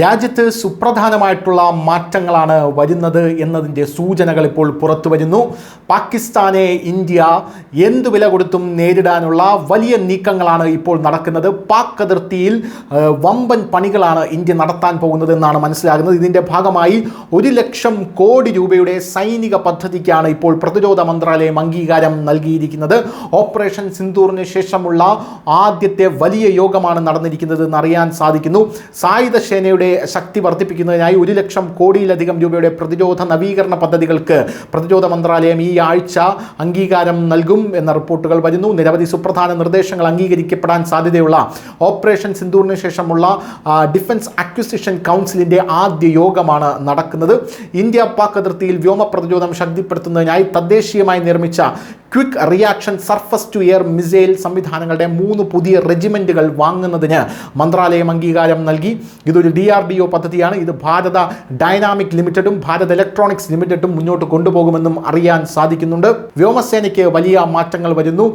രാജ്യത്ത് സുപ്രധാനമായിട്ടുള്ള മാറ്റങ്ങളാണ് വരുന്നത് എന്നതിന്റെ സൂചനകൾ ഇപ്പോൾ പുറത്തു വരുന്നു. പാകിസ്ഥാനെ ഇന്ത്യ എന്തു വില കൊടുത്തും നേരിടാനുള്ള വലിയ നീക്കങ്ങളാണ് ഇപ്പോൾ നടക്കുന്നത്. പാക് അതിർത്തിയിൽ വമ്പൻ പണികളാണ് ഇന്ത്യ നടത്താൻ പോകുന്നത് എന്നാണ് മനസ്സിലാകുന്നത്. ഇതിന്റെ ഭാഗമായി ഒരു ലക്ഷം കോടി രൂപയുടെ സൈനിക പദ്ധതിക്കാണ് ഇപ്പോൾ പ്രതിരോധ മന്ത്രാലയം അംഗീകാരം നൽകിയിരിക്കുന്നത്. ഓപ്പറേഷൻ സിന്ദൂറിന് ശേഷമുള്ള ആദ്യത്തെ വലിയ യോഗമാണ് നടന്നിരിക്കുന്നത് എന്നറിയാൻ സാധിക്കുന്നു. സായുധ സേനയുടെ ശക്തി വർദ്ധിപ്പിക്കുന്നതിനായി ഒരു ലക്ഷം കോടിയിലധികം രൂപയുടെ പ്രതിരോധ നവീകരണ പദ്ധതികൾക്ക് പ്രതിരോധ മന്ത്രാലയം ഈ ആഴ്ച അംഗീകാരം നൽകും എന്ന റിപ്പോർട്ടുകൾ വരുന്നു. നിരവധി സുപ്രധാന നിർദ്ദേശങ്ങൾ അംഗീകരിക്കപ്പെടാൻ സാധ്യതയുള്ള ഓപ്പറേഷൻ സിന്ധൂറിന് ശേഷമുള്ള ഡിഫൻസ് അക്വിസിഷൻ കൗൺസിലിന്റെ ആദ്യ യോഗമാണ് നടക്കുന്നത്. ഇന്ത്യ പാക് അതിർത്തിയിൽ വ്യോമ പ്രതിരോധം ശക്തിപ്പെടുത്തുന്നതിനായി തദ്ദേശീയമായി നിർമ്മിച്ച quick reaction surface to air missile സംവിധാനങ്ങളുടെ മൂന്ന് പുതിയ റെജിമെന്റുകൾ വാങ്ങുന്നതിന് മന്ത്രാലയം അംഗീകാരം നൽകി. ഇതൊരു ഡി ആർ ഡി ഒ പദ്ധതിയാണ്. ഇത് ഭാരത ഡൈനാമിക് ലിമിറ്റഡും ഭാരത് ഇലക്ട്രോണിക്സ് ലിമിറ്റഡും മുന്നോട്ട് കൊണ്ടുപോകുമെന്നും അറിയാൻ സാധിക്കുന്നുണ്ട്. വ്യോമസേനയ്ക്ക് വലിയ മാറ്റങ്ങൾ വരുന്നു.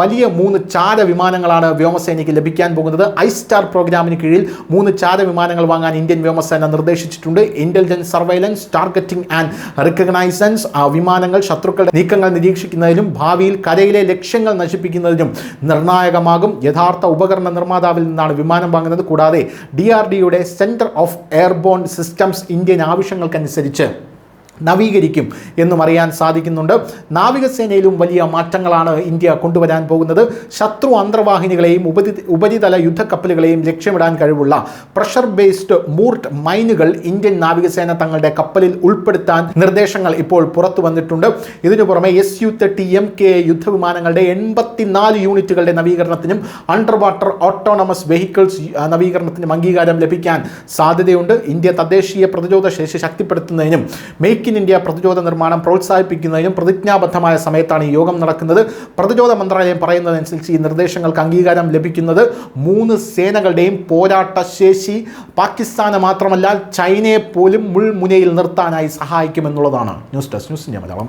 വലിയ മൂന്ന് ചാര വിമാനങ്ങളാണ് വ്യോമസേനയ്ക്ക് ലഭിക്കാൻ പോകുന്നത്. ഐ സ്റ്റാർ പ്രോഗ്രാമിന് കീഴിൽ മൂന്ന് ചാര വിമാനങ്ങൾ വാങ്ങാൻ ഇന്ത്യൻ വ്യോമസേന നിർദ്ദേശിച്ചിട്ടുണ്ട്. Intelligence surveillance targeting and reconnaissance വിമാനങ്ങൾ ശത്രുക്കളുടെ നീക്കങ്ങൾ നിരീക്ഷിക്കുന്നതിനും ഭാവിയിൽ കരയിലെ ലക്ഷ്യങ്ങൾ നശിപ്പിക്കുന്നതിനും നിർണായകമാകും. യഥാർത്ഥ ഉപകരണ നിർമ്മാതാവിൽ നിന്നാണ് വിമാനം വാങ്ങുന്നത്. കൂടാതെ ഡി ആർ ഡിയുടെ centre of airborne systems Indian ആവശ്യങ്ങൾക്കനുസരിച്ച് നവീകരിക്കും എന്നും അറിയാൻ സാധിക്കുന്നുണ്ട്. നാവികസേനയിലും വലിയ മാറ്റങ്ങളാണ് ഇന്ത്യ കൊണ്ടുവരാൻ പോകുന്നത്. ശത്രു അന്തർവാഹിനികളെയും ഉപരി ഉപരിതല യുദ്ധക്കപ്പലുകളെയും ലക്ഷ്യമിടാൻ കഴിവുള്ള പ്രഷർ ബേസ്ഡ് മൂർട്ട് മൈനുകൾ ഇന്ത്യൻ നാവികസേന തങ്ങളുടെ കപ്പലിൽ ഉൾപ്പെടുത്താൻ നിർദ്ദേശങ്ങൾ ഇപ്പോൾ പുറത്തു വന്നിട്ടുണ്ട്. ഇതിനു പുറമെ S U thirty M K യുദ്ധവിമാനങ്ങളുടെ എൺപത്തിനാല് യൂണിറ്റുകളുടെ നവീകരണത്തിനും അണ്ടർ വാട്ടർ ഓട്ടോണമസ് വെഹിക്കിൾസ് നവീകരണത്തിനും അംഗീകാരം ലഭിക്കാൻ സാധ്യതയുണ്ട്. ഇന്ത്യ തദ്ദേശീയ പ്രതിരോധ ശേഷി ശക്തിപ്പെടുത്തുന്നതിനും മേക്ക് ഇൻ ഇന്ത്യ പ്രതിരോധ നിർമ്മാണം പ്രോത്സാഹിപ്പിക്കുന്നതിനും പ്രതിജ്ഞാബദ്ധമായ സമയത്താണ് ഈ യോഗം നടക്കുന്നത്. പ്രതിരോധ മന്ത്രാലയം പറയുന്നതനുസരിച്ച് ഈ നിർദ്ദേശങ്ങൾക്ക് അംഗീകാരം ലഭിക്കുന്നത് മൂന്ന് സേനകളുടെയും പോരാട്ട ശേഷി. പാകിസ്ഥാന് മാത്രമല്ല ചൈനയെ പോലും മുൾമുനയിൽ നിർത്താനായി സഹായിക്കുമെന്നുള്ളതാണ്. News desk news Malayalam.